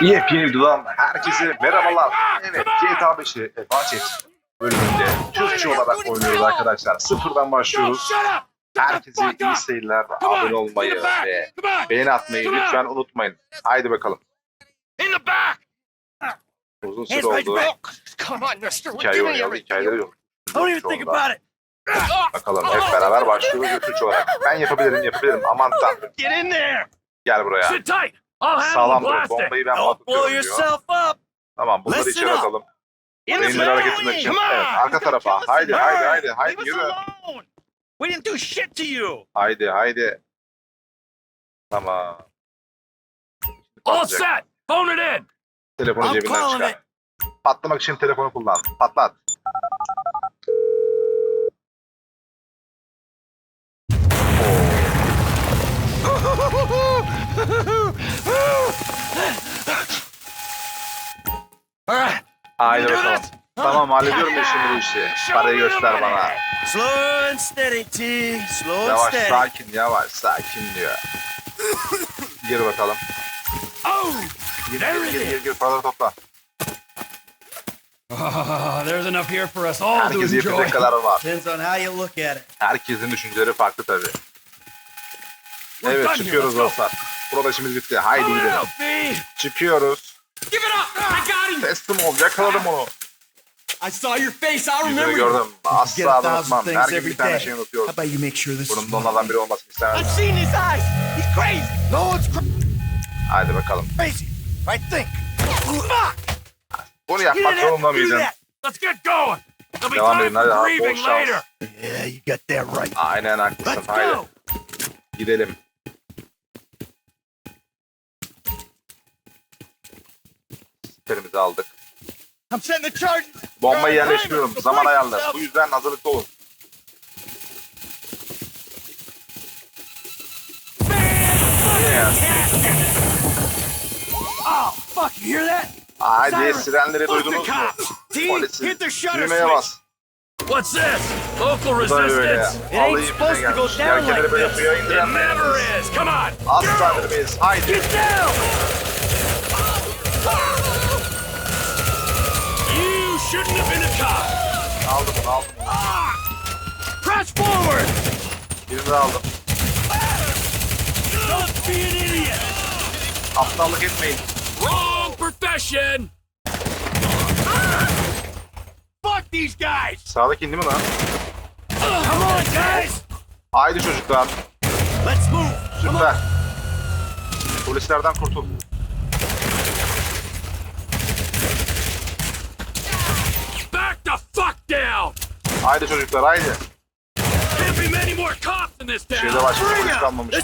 Yepyeni videodan herkese merhabalar. Evet GTA 5'i Evancet bölümünde Türkçe olarak oynuyoruz arkadaşlar. Sıfırdan Yo, başlıyoruz. Herkese iyi seyirler. Abone on. olmayı ve beğeni atmayı lütfen unutmayın. Haydi bakalım. Uzun süre oldu. Hikaye giving you oynayalı. everything. Hikayeleri yok. Bakalım hep beraber başlıyoruz Türkçe olarak. Ben yapabilirim yapabilirim. Aman tanrım. Gel buraya. Sit tight. I'll handle the Sağlam dur. plastic. Bombayı ben Don't blow patlatıyorum diyor. yourself up. Tamam bunları Listen içeri up. atalım. In the Beyinleri hareketinde back. için. Come on. Evet arka tarafa. Haydi haydi haydi haydi Leave us yürü. alone. We didn't do shit to you. Haydi haydi. Tamam. All set. Phone it in. Telefonu I'm cebinden calling çıkar. Patlamak için telefonu kullan. Patlat. Haydi bakalım. Tamam hallediyorum ben şimdi bu işi. Parayı göster bana. Slow and steady, T. Slow and Yavaş steady. sakin yavaş sakin diyor. Gir bakalım. Oh. Gir gir gir gir, gir paraları topla. Ah, there's enough here for us all to Herkes enjoy. yapacak kadar var. Depends on how you look at it. Herkesin düşünceleri farklı tabii. We're Evet çıkıyoruz dostlar. Burada işimiz bitti. Haydi gidelim. Çıkıyoruz. Give it up. I got him. Teslim ol. Yakaladım onu. I saw your face. I Yüzünü remember. gördüm. Get Asla a unutmam. thousand Her things gün every bir tane day. şey How unutuyorum. about you make sure this is Bunun da onlardan biri olmasını I've istemezdim. seen his eyes. He's crazy. No, it's cra- Haydi bakalım. crazy. I think. Fuck. Bunu You yapmak didn't have zorunda to do mıydın? that. Let's get going. There'll be Devam time edin, for hadi, hadi, grieving bol şans. later. Yeah, you got that right. Aynen haklısın. Let's Haydi. go. Gidelim. Siperimizi aldık. Bombayı yerleştiriyorum. Zaman yourself. Bu yüzden hazırlıklı olun. That? Haydi Siren. sirenleri duydunuz mu? shutter düğmeye switch. bas. What's this? Local resistance? ain't Alayım supposed to go down like this. It never is. Come on. Asla vermeyiz. Haydi. Get down. Shouldn't have been a cop. Aldım onu aldım onu. Press forward. Birini aldım. Don't be an idiot. Aptallık etmeyin. Wrong profession. Fuck these guys. Sağdaki indi mi lan? Come on, guys. Haydi çocuklar. Let's move. Süper. Polislerden kurtul. Back the fuck down. Haydi çocuklar haydi. Şehirde başka polis kalmamış.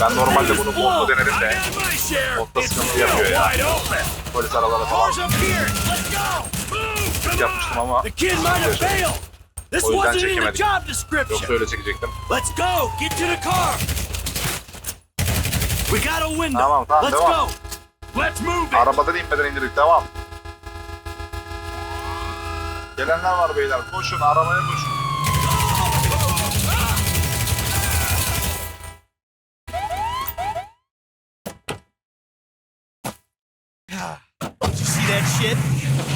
Ben normalde bunu modlu denerim I de. Modda sıkıntı yapıyor ya. Polis arabaları falan yapmıştım ama O yüzden description. yoksa öyle çekecektim. Let's go. Get to the car. We got a window. Tamam, tamam, Let's devam. go. Let's move it. Arabadan inmeden indirdik devam. Gelenler var beyler. Koşun arabaya koşun.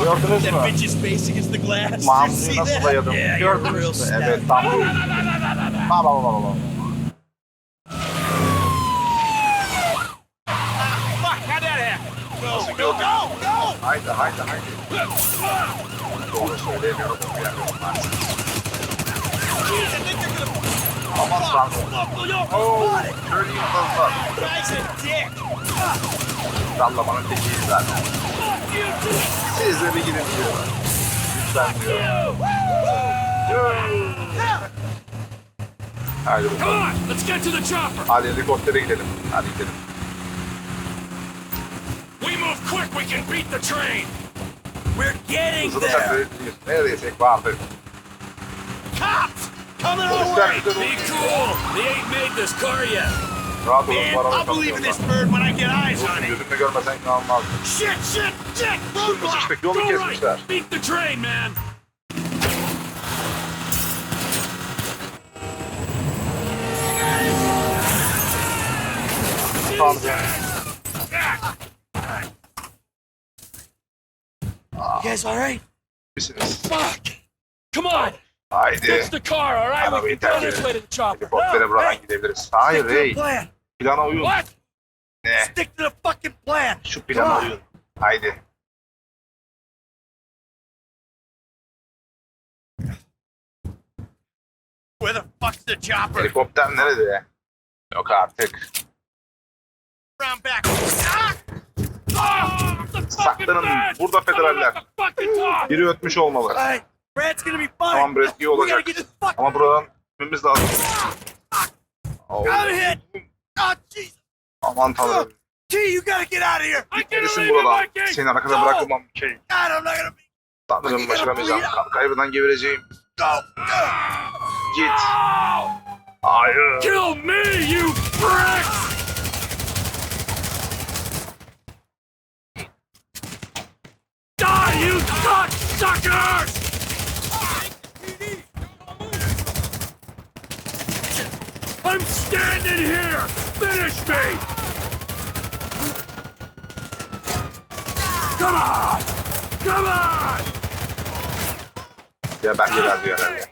Gördünüz mü? see nasıl dayadım? Gördünüz mü? Evet tam bu. Go, gördün? go, go. Haydi haydi haydi. Doğru I think they're gonna Aman tanrım. Fuck you too. Siz de bir gidin diyor. Lütfen Come bakalım. Hadi helikoptere gidelim. Hadi gidelim. We move quick, we can beat the train. We're getting there. takılıyoruz. Neredeyse vardı. Cops coming our way. Be cool. They ain't made this car yet. Rahat olun bu Man, I'll believe in this bird when I get eyes on it. Gözünle görmesen inanılmaz. Shit, shit, shit. Roadblock. Go right. Beat the train, man. Tamam. Guys all right? Misiniz? Fuck! Come on! Haydi. Fix the car, all right? We Arabayı can go terk this way edin. to the chopper. Helikoptere buradan hey. gidebiliriz. Hayır Stick to the hey. plan. Plana uyun. What? Ne? Stick to the fucking plan. Şu plana uyun. Haydi. Where the fuck's the chopper? Helikopter nerede? Yok artık. Round back. Ah! Saklanın. Burada federaller. Biri ötmüş olmalı. Tamam Brett iyi olacak. Ama buradan gitmemiz lazım. Oh, aman tanrım. Gee, you gotta get out of here. İt, buradan. Seni arkada gonna be. Sanırım başaramayacağım. Kay- Kaybından gebereceğim. Git. Hayır. Kill me, you pricks! Die, you cocksuckers! I'm standing here! Finish me! Come on! Come on! Ya ben geber diyor herhalde.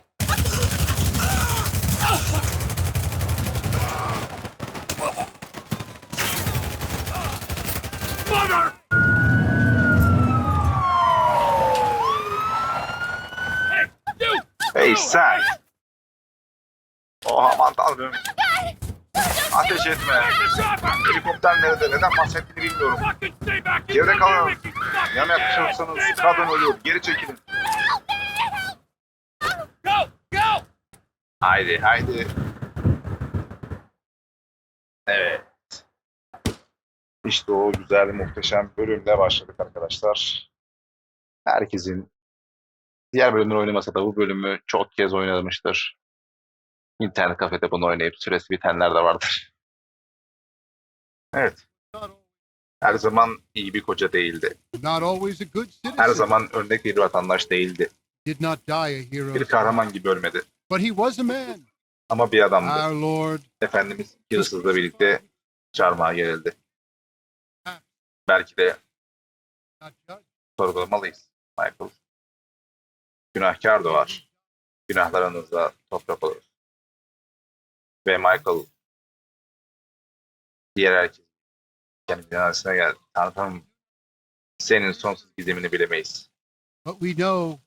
Mother! Hey, you! Hey sen. Oh aman tanrım. Ateş etme. Helikopter nerede? Neden bahsettiğini bilmiyorum. Geride kalın. Yana yaklaşırsanız kadın ölür. Geri çekilin. Haydi haydi. Evet. İşte o güzel muhteşem bölümle başladık arkadaşlar. Herkesin diğer bölümleri oynamasa da bu bölümü çok kez oynamıştır. İnternet kafede bunu oynayıp süresi bitenler de vardır. Evet. Her zaman iyi bir koca değildi. Not always a good citizen. Her zaman örnek bir vatandaş değildi. Did not die a hero. Bir kahraman gibi ölmedi. But he was a man. Ama bir adamdı. Our Lord. Efendimiz Yıldız'la birlikte çarmıha gerildi. Belki de Not judged. sorgulamalıyız Michael. Günahkar doğar. Günahlarınızla toprak olur. Ve Michael diğer herkes kendi binasına geldi. Tanrım senin sonsuz gizemini bilemeyiz. But we know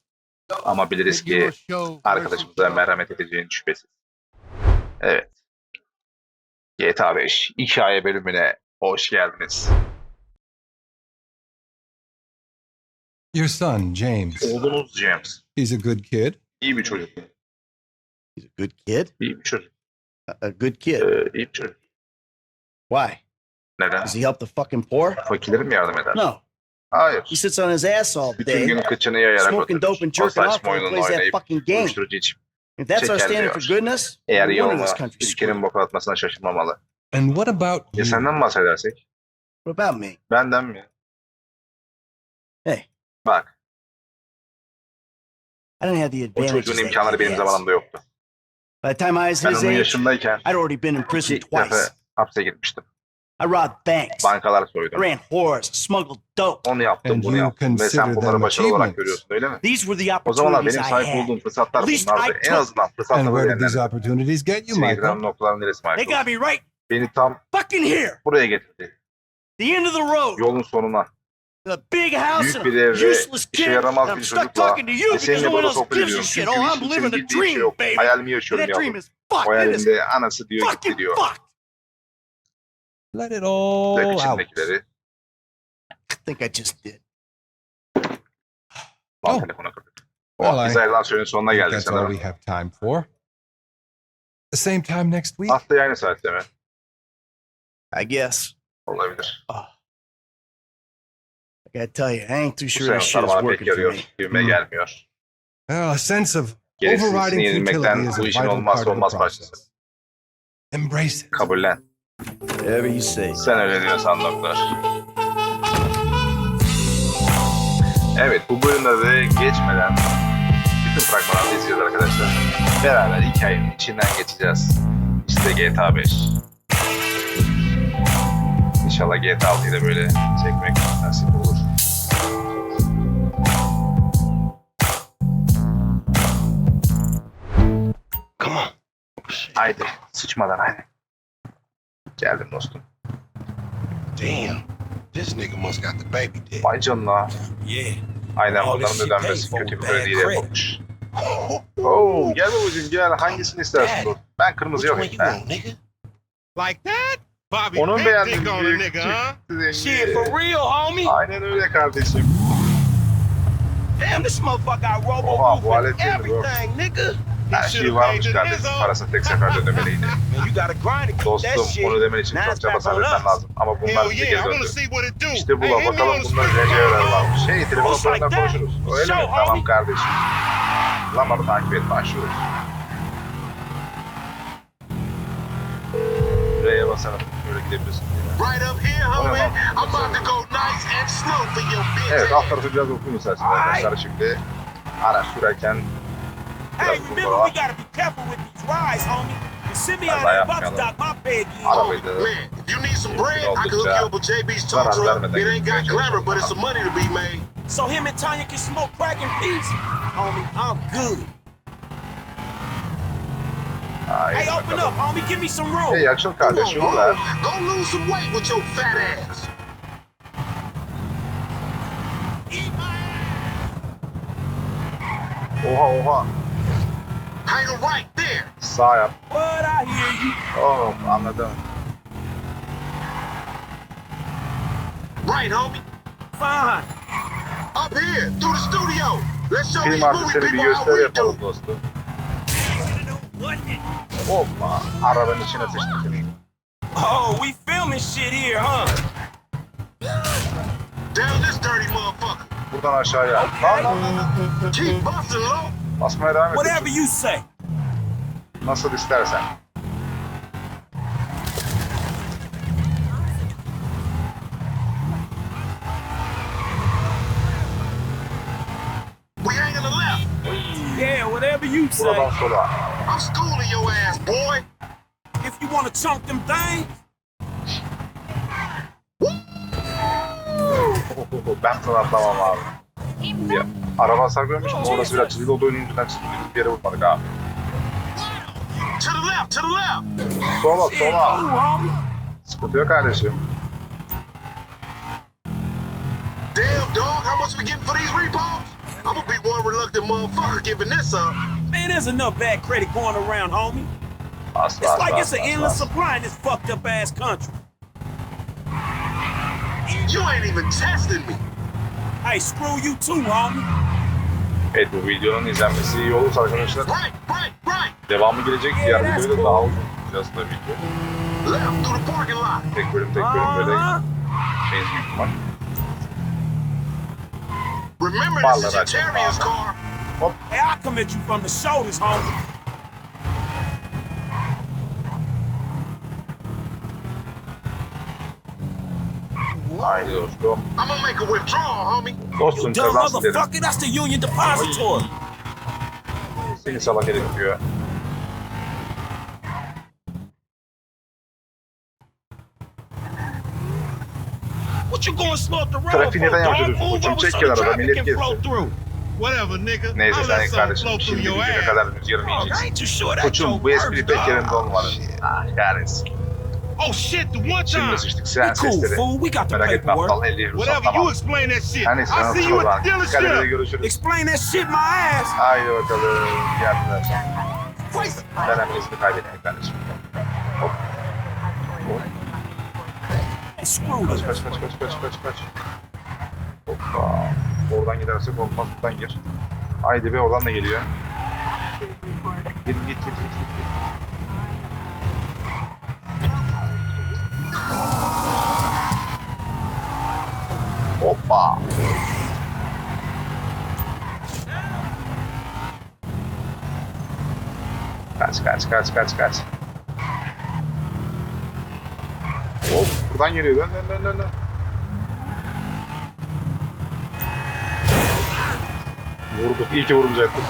Ama biliriz that you will ki show arkadaşımıza merhamet edeceğin şüphesiz. Evet. GTA 5 hikaye bölümüne hoş geldiniz. Your son, James. Oğlunuz James. He's a good kid. İyi bir çocuk. He's a good kid. İyi bir çocuk. A, good kid. Ee, iyi bir çocuk. Why? Neden? Does he help the fucking poor? Fakirlerin mi yardım eder? No. Hayır. He sits on his ass all Bütün gün day, kıçını yayarak smoking dope and oturur. O jerking off saçma while he oyununu plays that oynayıp fucking game. uyuşturucu içip If that's our standard for goodness, eğer no iyi wonder olma this country's atmasına şaşırmamalı. And what about Ya you? senden bahsedersek? What about me? Benden mi? Hey. Bak. I didn't have the O advantages çocuğun that imkanları benim has. zamanımda yoktu. By the time I was Ben his onun age, yaşındayken I'd already been in prison iki defa twice. hapse gitmiştim. I robbed banks. Bankalar I soydum. ran whores, smuggled dope. Onu yaptım, And bunu you yaptım. Ve sen consider bunları them başarılı olarak achievements. görüyorsun öyle mi? These were the O zamanlar opportunities benim I sahip had. olduğum fırsatlar At least bunlardı. I En took- azından And fırsatları where did these verilenler. opportunities get you, Seni Michael? neresi They Michael? got me right Beni tam fucking here. buraya getirdi. The end of the road. Yolun sonuna. The big house Büyük and bir a evde eh? useless işe kid. and I'm stuck talking to you because seninle no one burada else gives a shit. Oh, I'm hiç living a bildiği bir şey dream, yok. baby. Hayalimi And yaşıyorum that dream is fucked. O It is hayalinde anası diyor gitti fucking diyor. fucked. Let it all out. I think I just did. Oh. Well, I biz sonuna geldik That's all we have time for. The same time next week? Haftaya aynı saatte mi? I guess. Olabilir. Oh. I gotta tell you, I ain't too sure this shit is working for me. Gibime Hmm. gelmiyor. Well, a sense of overriding hissini futility yenilmekten is a işin vital olmazsa part of the olmaz parçası. process. Embrace it. Kabullen. Whatever you say. Sen öyle diyorsan doktor. Evet bu bölümde de geçmeden bütün fragmanları izleyeceğiz arkadaşlar. Beraber hikayenin içinden geçeceğiz. İşte GTA 5. İnşallah GTA 6'yı da böyle çekmek nasip olur. Come on. Haydi sıçmadan haydi. Geldim dostum. Damn. This nigga must got the baby dick. Vay canına. Yeah. Aynen bunların ödenmesi kötü bir ödeyle yapılmış. Oo, gel babacığım gel hangisini istersin dur. Ben kırmızı yok. Like that? Bobby Onun beğendiği büyük nigga, huh? Shit, for real, homie? Aynen öyle kardeşim. Damn, this motherfucker got robo Oha, bu alet everything, nigga. Her He şey should've varmış kardeşim. Parasını tek seferde ödemeliydi. Dostum bunu demen için Now çok çaba sarf etmen lazım. Ama bunlar Hell bize yeah, I geri döndü. see what it do. İşte bu Hey, la bakalım bunlar bro. varmış. Şey telefon that. konuşuruz. Öyle mi? Tamam kardeşim. Lamar'ı takip et başlıyoruz. R'ye basalım. Gidebilirsin. Right up here, homie. I'm about to go nice and slow for your bitch. Evet alt tarafı biraz okuyun isterseniz arkadaşlar. Şimdi araç sürerken Hey, remember we gotta be careful with these rides, homie. You send me Biraz out daha there about to yapmayalım. my bed. Arabayı da Man, if you need some bread, I can hook you up with JB's tow truck. It ain't got glamour, but it's some money to be made. So him and Tanya can smoke crack in peace? Homie, I'm good. Hey, open up, homie. Give me some room. Hey açıl kardeş Come on, yol ver. bro. Go lose some weight with your fat ass. Oha oha. Hang right there. Yap. What? I hear you. Oh anladım. Right, homie. Fine. Up here, through the studio. Let's show these movie people how we do. Oh, dostum. Hoppa. Arabanın içine sıçtık seni. Oh, we filming shit here, huh? Down this dirty motherfucker. Buradan aşağıya. Lan lan lan. Keep busting low. Basmaya devam et. Whatever you say. Nasıl istersen. We ain't gonna left. Yeah, whatever you say. Buradan sola. I'm schooling your ass, boy. If you wanna chunk them things, Ben sana atlamam abi. Ya, araba hasar görmüş ama orası biraz çizgili olduğu yüzünden çizgili bir yere vurmadık abi. To the left, to the left. Sola shit, sola. cool, homie. Sıkıntı yok kardeşim. Damn, dog, how much we getting for these repos? I'm gonna be one reluctant motherfucker giving this up. Man, there's enough bad credit going around, homie. It's like it's an endless supply in this fucked up ass country. You ain't even testing me. Hey, screw you too, homie. Evet bu videonun izlenmesi iyi olursa arkadaşlar Right, right, right. devamı gelecek. Yeah, Diğer that's videoyu da cool. daha uzun tutacağız tabii ki. Left through the parking lot. Tek bölüm tek bölüm böyle Uh-huh. şeyiz büyük ihtimal. Remember, this is pahalı. car. Hey, I come at you from the shoulders, homie. Haydi dostum. I'm gonna make a withdrawal, homie. Dostum Dumb motherfucker, that's the Union Depository. Seni salak herif diyor. What you going slow up the road Trafiği neden for, dog? yapıyorsun? Move Koçum over çek so the kenara, traffic millet can Neyse I'll sen kardeşim flow through şimdi your güne ass. kadar that Koçum bu espri pek dog. yerinde olmadı. Ah kahretsin. Oh shit, the one Şimdi time. sıçtık We siren cool, fool. We got the Merak etme paperwork. aptal 50 euro Whatever, you explain that shit. Hani I sana see you at the dealership. Explain that shit my ass. Haydi bakalım. Geldiler. Ben hemen ismi kaybettim kardeşim. Hop. Hop. Kaç kaç kaç kaç kaç kaç. Hoppa. Oradan gidersek olmaz buradan gir. Haydi be oradan da geliyor. Git git git git. git. Hoppa. Kaç kaç kaç kaç kaç. Hop buradan geliyor dön dön dön dön. Vurduk. İyi ki vurmayacaktık.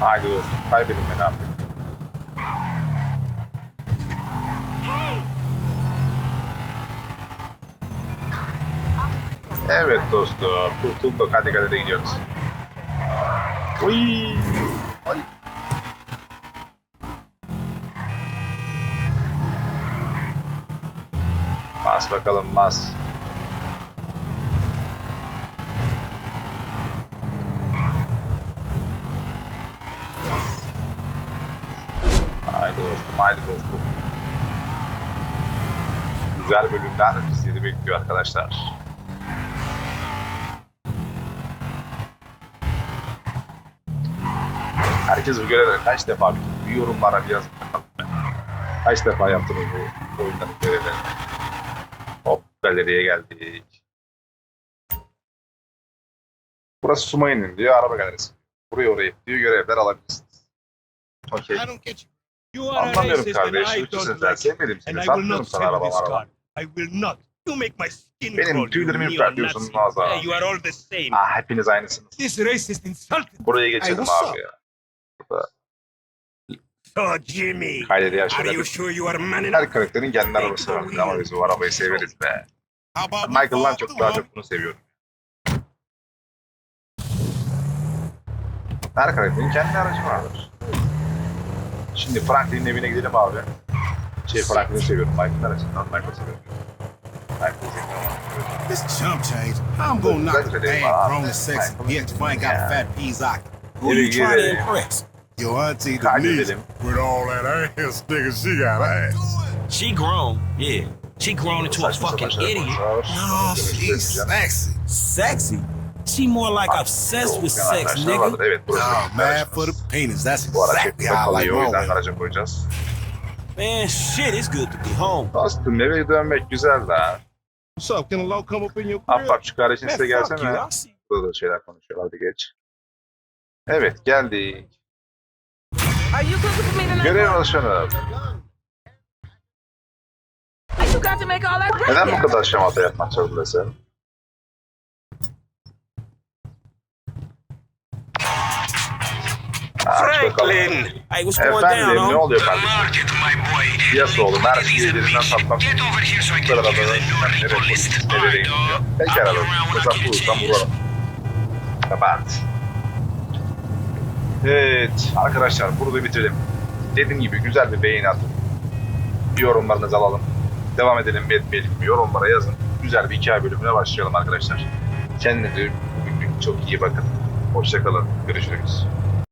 Haydi dostum. Kaybedin beni artık. Evet dostum. Kurtulduk. Hadi kadere gidiyoruz. Uyyy. Ay. Bas bakalım bas. Haydi dostum, haydi dostum. Güzel bölümler bizleri bekliyor arkadaşlar. Herkes bu görevleri kaç defa? Bir yorumlara bir yazın bakalım. Kaç defa yaptınız bu oyunların görevlerini? Hop galeriye geldik. Burası Sumay'ın diyor araba galerisi. Buraya oraya diyor görevler alabilirsiniz. Okey. Anlamıyorum kardeş. Don't sen. Sevmedim seni. Satmıyorum sana araba araba. I will not. You make my skin Benim tüylerimi. Nazan. Hey, you are all the same. Ah hepiniz aynısınız. This racist insulted. Buraya geçelim abi ya. Burada So Jimmy, kaydediği are you sure you are man her enough? karakterin kendi arabası var. Ama biz bu arabayı severiz be. Michael'dan çok daha çok bunu seviyorum. Her karakterin kendi aracı vardır. Şimdi Franklin'in evine gidelim abi. Şey Franklin'i seviyorum. Michael'ın aracından Michael'ı seviyorum. Michael'ı seviyorum. This chump change. I'm gonna knock the damn grown sexy bitch if I ain't got a fat peas I Who you trying to impress? Your auntie. Denise with all that ass nigga she got ass. She grown, yeah. She grown into a fucking idiot. No, she's sexy. Sexy? She more like obsessed with sex, arkadaşlar nigga. vardır. Evet burası. Bizim mad for the penis. That's Bu exactly how I like yüzden koyacağız. Man, shit, it's good to be home. Dostum eve dönmek güzel de. What's up? Can a low come up in your grill? Affak şu kardeşin Man, size fuck you, gelsene. I see. Burada da şeyler konuşuyorlar hadi geç. Evet geldik. Are you cooking for me tonight? Görev alışanı. Why you got to make all that Neden bu kadar şamata yapmak zorundasın? Franklin! Hey, what's going down, Efendim ne oluyor kardeşim? Piyasa oğlum her şeyi elinden satmak. Bu kadar adamı nereye polis, nereye gidiyor? Pekala. Fırsat bulursam vurarım. Kapat. Evet arkadaşlar burada bitirelim. Dediğim gibi güzel bir beğeni atın. Yorumlarınızı alalım. Devam edelim mi etmeyelim yorumlara yazın. Güzel bir hikaye bölümüne başlayalım arkadaşlar. Kendinize çok iyi bakın. Hoşçakalın. Görüşürüz.